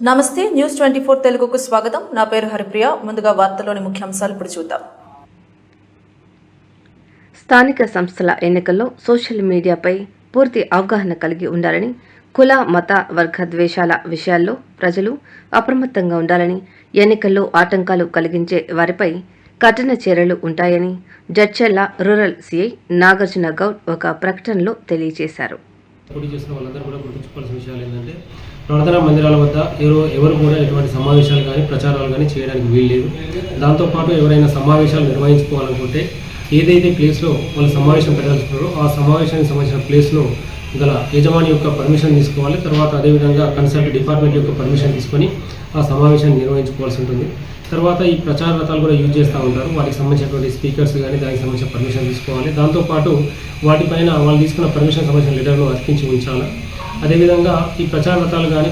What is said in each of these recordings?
నమస్తే news twenty four తెలుగుకు స్వాగతం. నా పేరు హరిప్రియ. ముందుగా వార్తలోని ముఖ్యాంశాలు ఇప్పుడు చూద్దాం. స్థానిక సంస్థల ఎన్నికల్లో సోషల్ మీడియాపై పూర్తి అవగాహన కలిగి ఉండాలని కుల మత వర్గ ద్వేషాల విషయాల్లో ప్రజలు అప్రమత్తంగా ఉండాలని ఎన్నికల్లో ఆటంకాలు కలిగించే వారిపై కఠిన చర్యలు ఉంటాయని జడ్చెల్ల రూరల్ సిఐ నాగార్జున గౌడ్ ఒక ప్రకటనలో తెలియజేశారు. పోటీ చేసిన వాళ్ళందరూ కూడా గుర్తుంచుకోవాల్సిన విషయాలు ఏంటంటే ప్రార్థనా మందిరాల వద్ద ఎవరు ఎవరు కూడా ఎటువంటి సమావేశాలు కానీ ప్రచారాలు కానీ చేయడానికి వీల్లేదు దాంతోపాటు ఎవరైనా సమావేశాలు నిర్వహించుకోవాలనుకుంటే ఏదైతే ప్లేస్లో వాళ్ళు సమావేశం పెట్టాల్సుకున్నారో ఆ సమావేశానికి సంబంధించిన ప్లేస్లో గల యజమాని యొక్క పర్మిషన్ తీసుకోవాలి. తర్వాత అదేవిధంగా కన్సల్ట్ డిపార్ట్మెంట్ యొక్క పర్మిషన్ తీసుకొని ఆ సమావేశాన్ని నిర్వహించుకోవాల్సి ఉంటుంది. తర్వాత ఈ ప్రచార రథాలు కూడా యూజ్ చేస్తూ ఉంటారు. వాటికి సంబంధించినటువంటి స్పీకర్స్ కానీ దానికి సంబంధించిన పర్మిషన్ తీసుకోవాలి. దాంతోపాటు వాటిపైన వాళ్ళు తీసుకున్న పర్మిషన్ సంబంధించిన లెటర్ను అతికించి ఉంచాలి. అదేవిధంగా ఈ ప్రచార రథాలు కానీ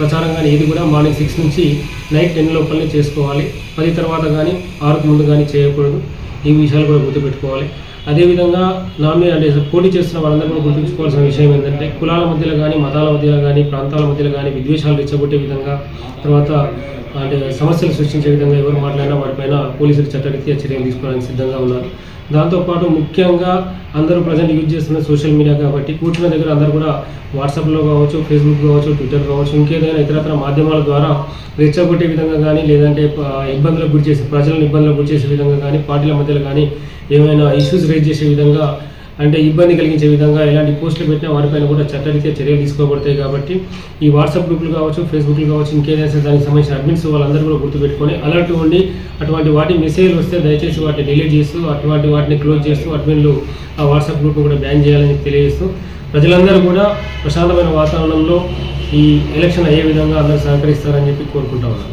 ప్రచారం కానీ ఏది కూడా మార్నింగ్ సిక్స్ నుంచి నైట్ టెన్ లోపలనే చేసుకోవాలి. పది తర్వాత కానీ ఆరుకు ముందు కానీ చేయకూడదు. ఈ విషయాలు కూడా గుర్తుపెట్టుకోవాలి. అదేవిధంగా నామినే అంటే పోటీ చేస్తున్న వాళ్ళందరూ కూడా గుర్తుంచుకోవాల్సిన విషయం ఏంటంటే కులాల మధ్యలో కానీ మతాల మధ్యలో కానీ ప్రాంతాల మధ్యలో కానీ విద్వేషాలు రెచ్చగొట్టే విధంగా తర్వాత అంటే సమస్యలు సృష్టించే విధంగా ఎవరు మాట్లాడినా వారిపైన పోలీసులు చట్టరీత్యా చర్యలు తీసుకోవడానికి సిద్ధంగా ఉన్నారు. దాంతోపాటు ముఖ్యంగా అందరూ ప్రజెంట్ యూజ్ చేస్తున్న సోషల్ మీడియా కాబట్టి కూర్చున్న దగ్గర అందరూ కూడా వాట్సాప్లో కావచ్చు ఫేస్బుక్ కావచ్చు ట్విట్టర్ కావచ్చు ఇంకేదైనా ఇతరత్ర మాధ్యమాల ద్వారా రెచ్చగొట్టే విధంగా కానీ లేదంటే ఇబ్బందులకు గురి చేసే ప్రజలను ఇబ్బందులకు గురి చేసే విధంగా కానీ పార్టీల మధ్యలో కానీ ఏమైనా ఇష్యూస్ రేజ్ చేసే విధంగా అంటే ఇబ్బంది కలిగించే విధంగా ఎలాంటి పోస్టులు పెట్టినా వారిపైన కూడా చట్టరీత్యా చర్యలు తీసుకోబడతాయి కాబట్టి ఈ వాట్సాప్ గ్రూపులు కావచ్చు ఫేస్బుక్లు కావచ్చు ఇంకేదైనా దానికి సంబంధించిన అడ్మిన్స్ వాళ్ళందరూ కూడా గుర్తుపెట్టుకొని అలర్ట్ ఉండి అటువంటి వాటి మెసేజ్లు వస్తే దయచేసి వాటిని డిలీట్ చేస్తూ అటువంటి వాటిని క్లోజ్ చేస్తూ అడ్మిన్లు ఆ వాట్సాప్ గ్రూప్ను కూడా బ్యాన్ చేయాలని తెలియజేస్తూ ప్రజలందరూ కూడా ప్రశాంతమైన వాతావరణంలో ఈ ఎలక్షన్ అయ్యే విధంగా అందరూ సహకరిస్తారని చెప్పి కోరుకుంటా ఉన్నాను.